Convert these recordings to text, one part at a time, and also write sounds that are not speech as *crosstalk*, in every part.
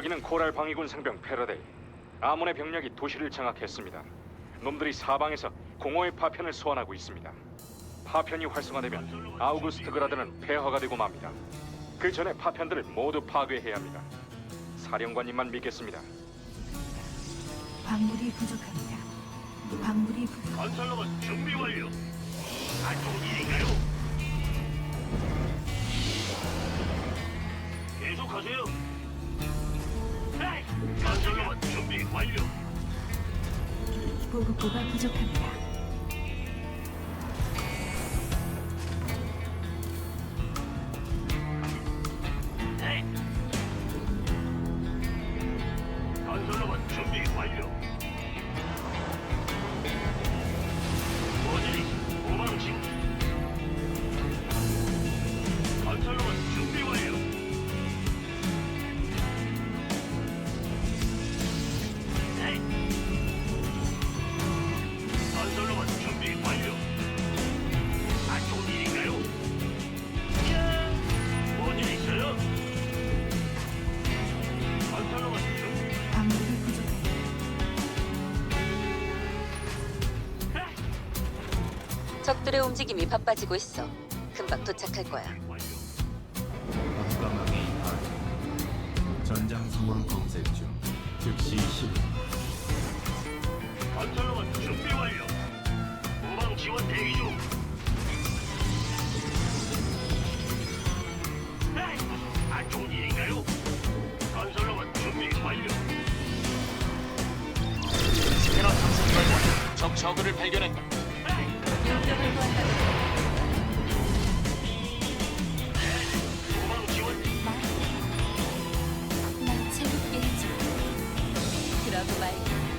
여기는 코랄 방위군 상병 패러데이. 아몬의 병력이 도시를 장악했습니다. 놈들이 사방에서 공허의 파편을 소환하고 있습니다. 파편이 활성화되면 아우구스트 그라드는 폐허가 되고 맙니다. 그 전에 파편들을 모두 파괴해야 합니다. 사령관님만 믿겠습니다. 광물이 부족합니다. 광물이 부족. 건설로만 준비 완료. 안 좋은 일인가요? 계속하세요. 보급고가 부족합니다. 적들의 움직임이 바빠지고 있어. 금방 도착할 거야. 반 전장 상황 검색 중 즉시 실 건설로만 준비 완료. 후방 지원 대기 중. 에이, 안 좋은 일인가요? 건설로만 준비 완료. 스캐너 탐색 결과 적 저그를 발견했다. 지원. 나 재밌게 해줘. 그러고 말고.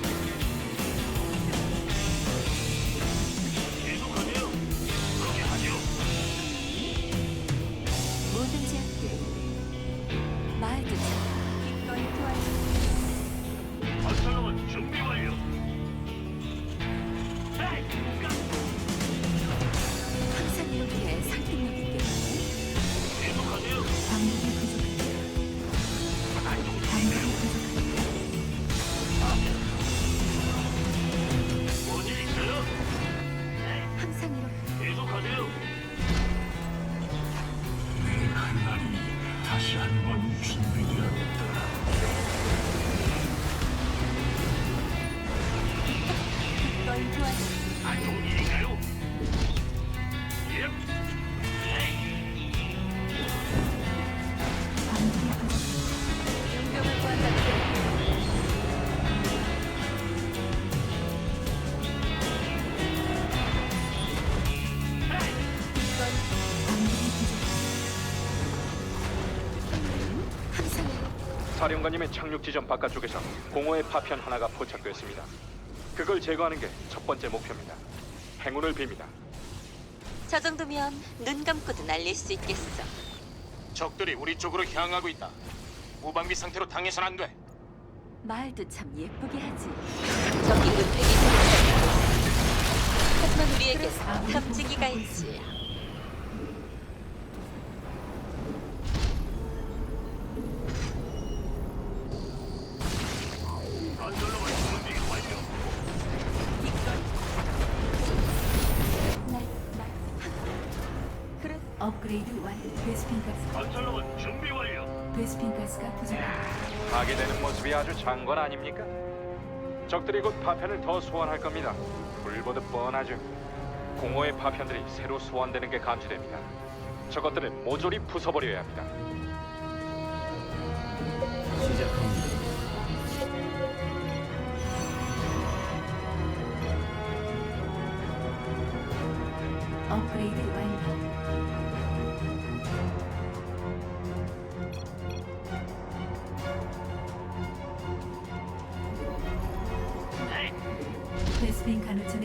예. 사령관님의 착륙 지점 바깥쪽에서 공허의 파편 하나가 포착됐습니다. 그걸 제거하는 게 첫 번째 목표입니다. 행운을 빕니다. 저 정도면 눈 감고도 날릴 수 있겠어. 적들이 우리 쪽으로 향하고 있다. 무방비 상태로 당해선 안 돼. 말도 참 예쁘게 하지. 적이 은폐기. 하지만 우리에겐 탐지기가 있지. 업그레이드 완료. 베스핀 가스. 건설로만 준비 완료. 베스핀 가스가 부족합니다. 파괴되는 모습이 아주 장관 아닙니까? 적들이 곧 파편을 더 소환할 겁니다. 불보듯 뻔하죠. 공허의 파편들이 새로 소환되는 게 감지됩니다. 저것들을 모조리 부숴버려야 합니다. 시작합니다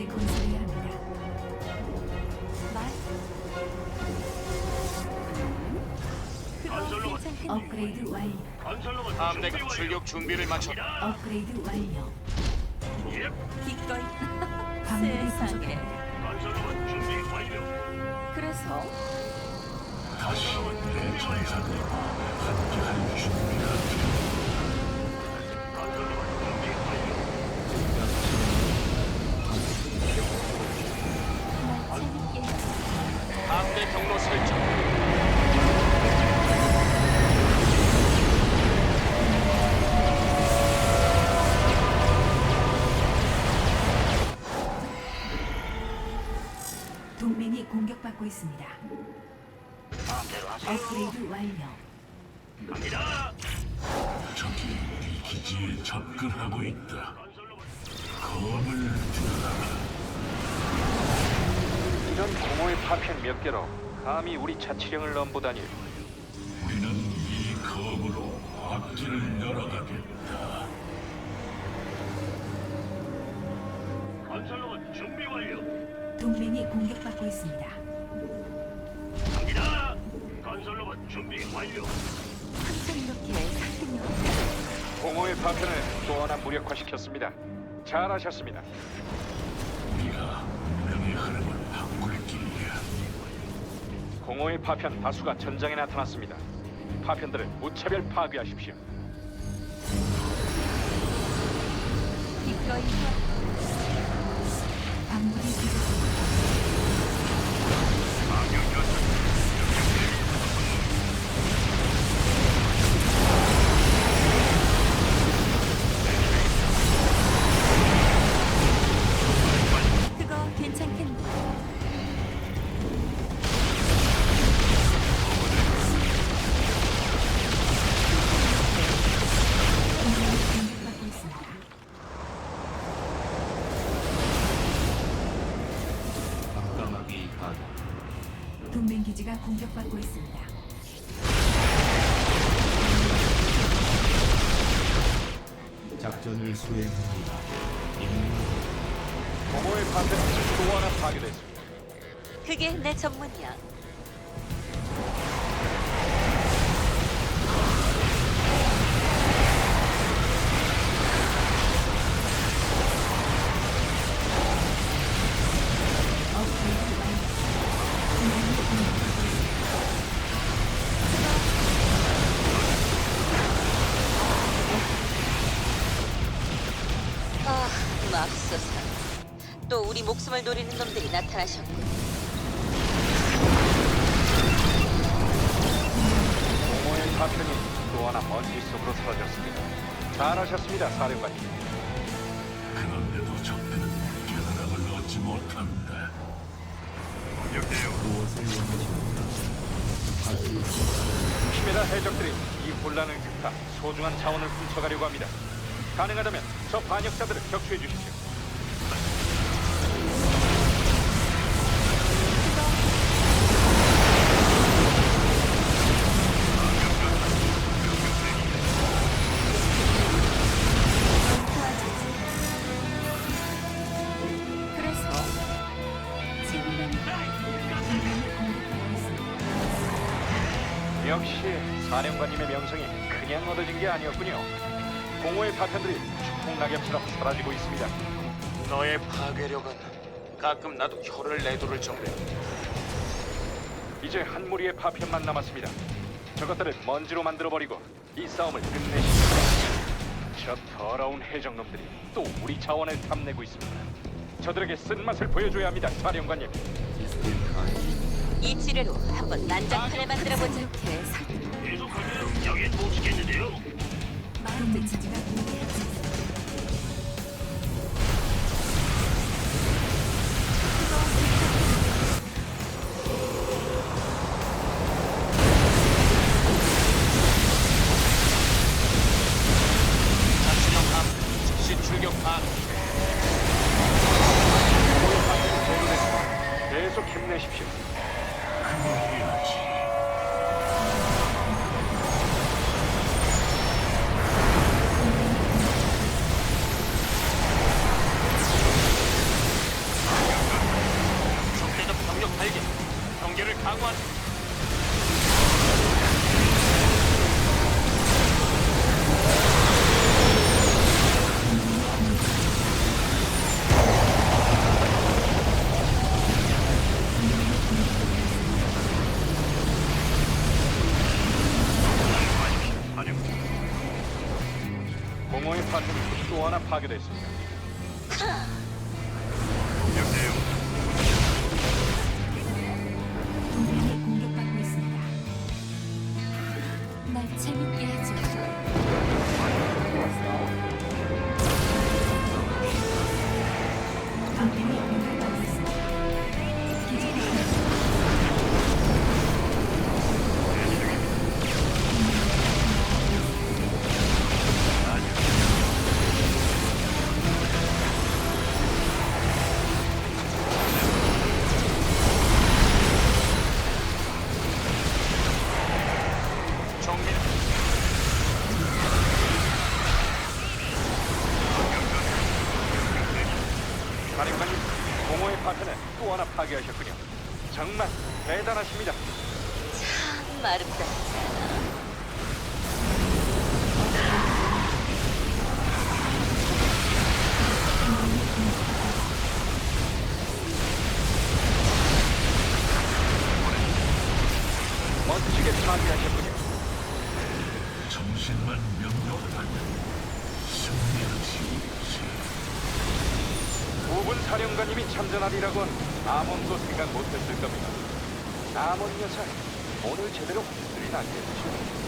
건설해야 합니다. 업그레이드 완료. 함대가 완료. 출격 준비를 마쳤다. 업그레이드 완료. 예. 기꺼이. *laughs* 광물이 세상에. 부족합니다. 건설로만 준비 완료. 그래서 다시 내 전사들과 함께할 준비가 되 동맹이 공격받고 있습니다. 마음대로 하세요. 업그레이드 완료. 갑니다. 적이 우리 기지에 접근하고 있다. 검을 들어라. 이런 공허의 파편 몇 개로 감히 우리 자치령을 넘보다니 우리는 이 검으로 앞길을 열어가겠다. 공격받고 있습니다. 갑니다. 건설로봇 준비 완료. 항상 이렇게 설득력 공허의 파편을 또 하나 무력화시켰습니다. 잘하셨습니다. 우리가 운명의 흐름을 바꿀 길이야. 공허의 파편 다수가 전장에 나타났습니다. 파편들을 무차별 파괴하십시오. 기꺼이 광물이 부족 동. 동맹 기지가 공격받고 있습니다. 작전을 수행합니다. 임무 공허의 파편이 또 하나 파괴됐습니다. 그게 내 전문이야. 또 우리 목숨을 노리는 놈들이 나타나셨군. 공허의 파편이 또 하나 먼지 속으로 사라졌습니다. 잘하셨습니다, 사령관님. 그런데도 적들은 깨달음을 얻지 못한다. 무엇을 원하십니까? 키메라 해적들이 이 혼란을 틈타 소중한 자원을 훔쳐가려고 합니다. 가능하다면 저 반역자들을 격추해 주십시오. 역시 사령관님의 명성이 그냥 얻어진 게 아니었군요. 공허의 파편들이 축풍 낙엽처럼 사라지고 있습니다. 너의 파괴력은 가끔 나도 혀를 내두를 정도야. 이제 한 무리의 파편만 남았습니다. 저것들을 먼지로 만들어버리고 이 싸움을 끝내십시오. 저 더러운 해적놈들이 또 우리 자원을 탐내고 있습니다. 저들에게 쓴맛을 보여줘야 합니다, 사령관님. 이 지뢰로 한번 난장판을 만들어 보자. 이렇게 설득력 계속하면 여긴 못 지겠는데요. 기지가 공격 재밌게 참 아름답잖아. 멋지게 파괴하셨군요. 정신만 명료하다면 승리하지 부분 사령관님이 참전하리라곤 아몬도 생각 못했을 겁니다. 아몬 녀석, 오늘 제대로 흔들이 났겠죠.